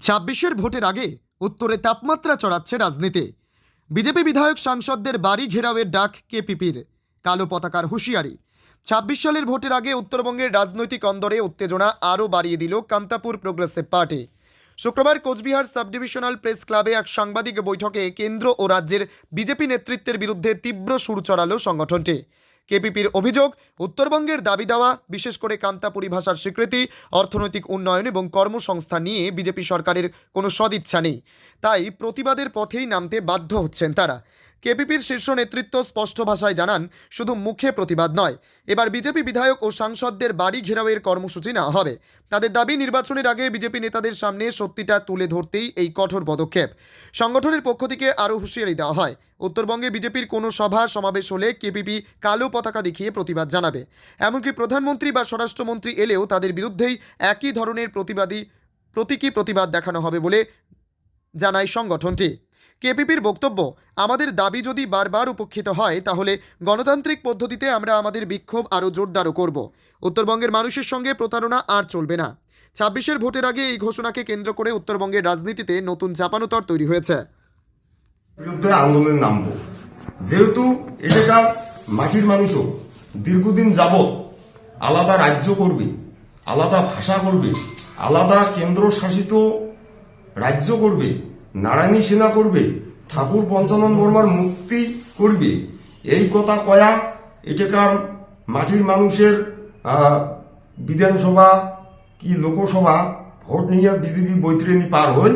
ছাব্বিশের ভোটের আগে উত্তরে তাপমাত্রা চড়াচ্ছে রাজনীতি। বিজেপি বিধায়ক সাংসদদের বাড়ি ঘেরাওয়ের ডাক কেপিপির, কালো পতাকার হুঁশিয়ারি। ছাব্বিশ সালের ভোটের আগে উত্তরবঙ্গের রাজনৈতিক অন্দরে উত্তেজনা আরও বাড়িয়ে দিল কান্তাপুর প্রোগ্রেসিভ পার্টি। শুক্রবার কোচবিহার সাব ডিভিশনাল প্রেস ক্লাবে এক সাংবাদিক বৈঠকে কেন্দ্র ও রাজ্যের বিজেপি নেতৃত্বের বিরুদ্ধে তীব্র সুর চড়ালো সংগঠনটি। কেপিপির অভিযোগ, উত্তরবঙ্গের দাবি দেওয়া, বিশেষ করে কামতাপুরী ভাষার স্বীকৃতি, অর্থনৈতিক উন্নয়ন এবং কর্মসংস্থা নিয়ে বিজেপি সরকারের কোনো সদিচ্ছা নেই। তাই প্রতিবাদের পথেই নামতে বাধ্য হচ্ছেন তারা। কেপিপির শীর্ষ নেতৃত্ব স্পষ্ট ভাষায় জানান, শুধু মুখে প্রতিবাদ নয়, এবার বিজেপি বিধায়ক ও সাংসদদের বাড়ি ঘেরাওয়ের কর্মসূচি নেওয়া হবে। তাদের দাবি, নির্বাচনের আগে বিজেপি নেতাদের সামনে সত্যিটা তুলে ধরতেই এই কঠোর পদক্ষেপ। সংগঠনের পক্ষ থেকে আরও হুঁশিয়ারি দেওয়া হয়। উত্তরবঙ্গে বিজেপির কোনো সভা, সমাবেশ হলে কেপিপি কালো পতাকা দেখিয়ে প্রতিবাদ জানাবে। এমনকি প্রধানমন্ত্রী বা স্বরাষ্ট্রমন্ত্রী এলেও তাদের বিরুদ্ধেই একই ধরনের প্রতিবাদী, প্রতীকী প্রতিবাদ দেখানো হবে বলে জানায় সংগঠনটি। কেপিপির বক্তব্য, আমাদের দাবি যদি বারবার উপেক্ষিত হয়, তাহলে গণতান্ত্রিক পদ্ধতিতে আমরা আমাদের বিক্ষোভ আরও জোরদারও করব। উত্তরবঙ্গের মানুষের সঙ্গে প্রতারণা আর চলবে না। ছাব্বিশের ভোটের আগে এই ঘোষণাকে কেন্দ্র করে উত্তরবঙ্গের রাজনীতিতে নতুন চাপানোতর তৈরি হয়েছে। বিরুদ্ধে আন্দোলনে নামব। যেহেতু এলাকার মাটির মানুষও, দীর্ঘদিন যাবৎ আলাদা রাজ্য করবে, আলাদা ভাষা করবে, আলাদা কেন্দ্র শাসিত রাজ্য করবে নারায়ণী সেনা করবে, ঠাকুর পঞ্চানন বর্মার মুক্তি করবে। এই কথা কয়া এটাকার মাটির মানুষের বিধানসভা কি লোকসভা, ভোট নিয়ে বিজেপি বৈতরণী পার হল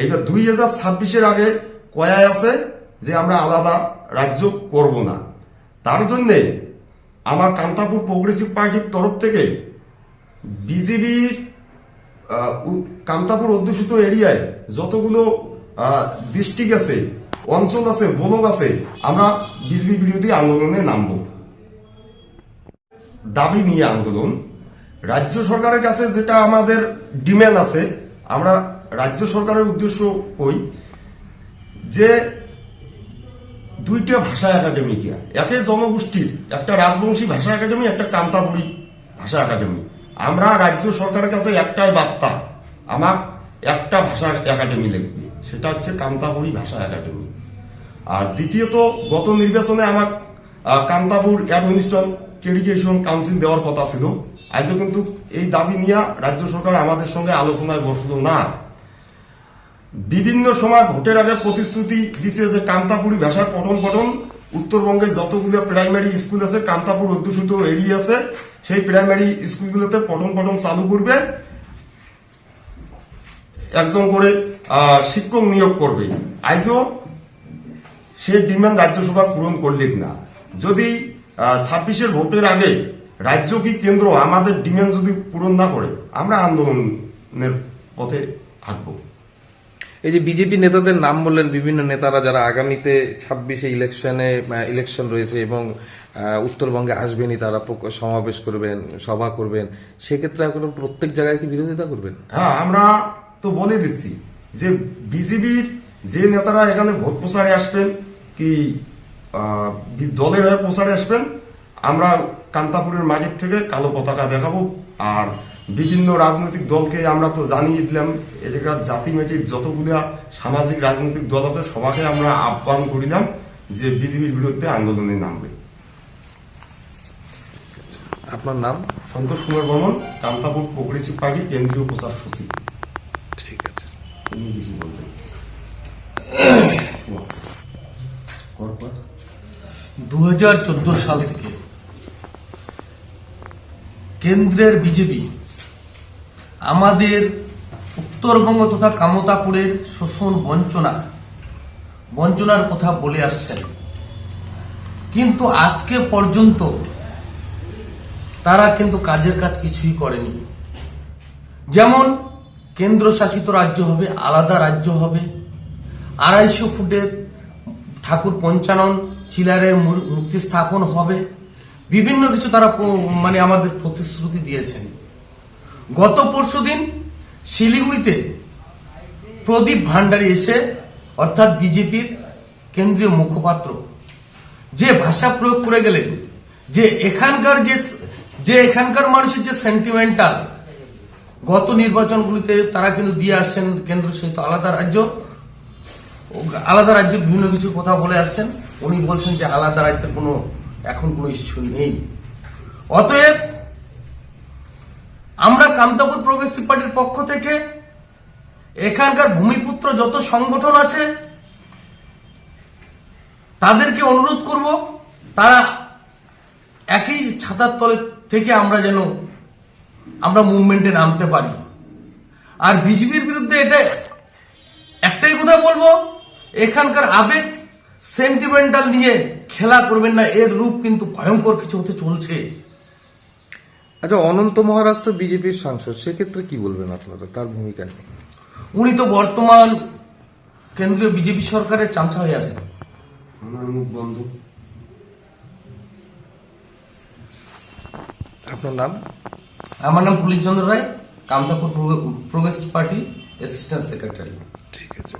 এইবার দুই হাজার ছাব্বিশের আগে কয়ায় আছে যে আমরা আলাদা রাজ্য করব না। তার জন্যে আমার কান্তাপুর প্রোগ্রেসিভ পার্টির তরফ থেকে বিজেপির কান্তাপুর অধ্যুষিত এরিয়ায় যতগুলো ডিস্ট্রিক্ট আছে, অঞ্চল আছে বলক আছে, আমরা বিজেপি বিরোধী আন্দোলনে নামব। দাবি নিয়ে আন্দোলন। রাজ্য সরকারের কাছে যেটা আমাদের ডিমান্ড আছে, আমরা রাজ্য সরকারের উদ্দেশ্য কই যে দুইটা ভাষা একাডেমি একাডেমিকে একে জনগোষ্ঠীর, একটা রাজবংশী ভাষা একাডেমি একটা কান্তাপুরী ভাষা একাডেমি আমরা রাজ্য সরকারের কাছে একটাই বার্তা আমার একটা ভাষা একাডেমি লিখবে সেটা হচ্ছে কান্তাপুরী ভাষা একাডেমি। আর দ্বিতীয়ত, গত নির্বাচনে আমার কান্তাপুর অ্যাডমিনিস্ট্রেশন এডুকেশন কাউন্সিল দেওয়ার কথা ছিল। আজও কিন্তু এই দাবি নিয়ে রাজ্য সরকার আমাদের সঙ্গে আলোচনায় বসল না। বিভিন্ন সময় ভোটের আগে প্রতিশ্রুতি দিছে যে কান্তাপুরি ভাষার পঠন পঠন উত্তরবঙ্গে যতগুলো প্রাইমারি স্কুল আছে, কান্তাপুর অধ্যুষিত এরিয়া আছে। সেই প্রাইমারি স্কুলগুলোতে পঠন পঠন চালু করবে। একজন করে শিক্ষক নিয়োগ করবে। আজও সে ডিমান্ড রাজ্যসভা পূরণ করলেন না। যদি ছাব্বিশের ভোটের আগে রাজ্য কি কেন্দ্র আমাদের ডিমান্ড যদি পূরণ না করে, আমরা আন্দোলনের পথে হাঁটবো। এই যে বিজেপি নেতাদের নাম বললেন বিভিন্ন নেতারা যারা আগামীতে ছাব্বিশে ইলেকশনে ইলেকশন রয়েছে এবং উত্তরবঙ্গে আসবেনই, তারা সমাবেশ করবেন, সভা করবেন, সেক্ষেত্রে প্রত্যেক জায়গায় কি বিরোধিতা করবেন? হ্যাঁ আমরা তো বলে দিচ্ছি যে বিজেপির যে নেতারা এখানে ভোট প্রচারে আসবেন, কি দলের হয়ে প্রচারে আসবেন, আমরা কান্তাপুরের মাঝের থেকে কালো পতাকা দেখাবো, আর বিভিন্ন রাজনৈতিক দলকে আমরা তো জানিয়ে দিলাম এলাকার জাতি মেটির যতগুলা সামাজিক রাজনৈতিক দল আছে সবাইকে আমরা আহ্বান করিলাম যে বিজেপির বিরুদ্ধে আন্দোলনে নামবে। আপনার নাম? সন্তোষ কুমার বর্মন কান্তাপুর প্রগ্রেসিভ পার্টির কেন্দ্রীয় প্রচার সচিব। ঠিক আছে। তুমি কিছু বলবেন। দু সাল থেকে কেন্দ্রের বিজেপি আমাদের উত্তরবঙ্গ তথা কামতাপুরের শোষণ বঞ্চনা, বঞ্চনার কথা বলে আসছেন। কিন্তু আজকে পর্যন্ত তারা কিন্তু কাজের কাজ কিছুই করেনি। যেমন কেন্দ্র শাসিত রাজ্য হবে, আলাদা রাজ্য হবে। আড়াইশো ফুটের ঠাকুর পঞ্চানন চিলারের মূর- মূর্তি স্থাপন হবে। বিভিন্ন কিছু তারা মানে আমাদের প্রতিশ্রুতি দিয়েছেন। গত পরশুদিন শিলিগুড়িতে প্রদীপ ভান্ডারী এসে, অর্থাৎ বিজেপির কেন্দ্রীয় মুখপাত্র, যে ভাষা প্রয়োগ করে গেলেন, যে এখানকার যে যে এখানকার মানুষের যে সেন্টিমেন্টাল গত নির্বাচনগুলিতে তারা কিন্তু দিয়ে আসছেন কেন্দ্র সহিত আলাদা রাজ্য আলাদা রাজ্যের বিভিন্ন কিছু কথা বলে আসছেন। উনি বলছেন যে আলাদা রাজ্যের কোনো, এখন কোনো ইস্যু নেই। অতএব কামতাপুর প্রগ্রেসিভ পার্টির পক্ষ থেকে এখানকার ভূমিপুত্র যত সংগঠন আছে, তাদেরকে অনুরোধ করব, তারা একই ছাতার তলে থেকে আমরা যেন, আমরা মুভমেন্টে নামতে পারি। আর বিজেপির বিরুদ্ধে এটা একটাই কথা বলব, এখানকার আবেগ সেন্টিমেন্টাল নিয়ে খেলা করবেন না, এর রূপ কিন্তু ভয়ঙ্কর কিছু হতে চলছে। আচ্ছা অনন্ত মহারাজ তো বিজেপির সাংসদ সেক্ষেত্রে কি বলবেন আপনারা? তার ভূমিকা নিয়ে। উনি তো বর্তমান কেন্দ্রীয় বিজেপি সরকারের চামচা হয়ে আছেন। আমার মুখ বন্ধ। আপনার নাম? আমার নাম police Chandra Roy Kamtapur progressive party assistant secretary. ঠিক আছে।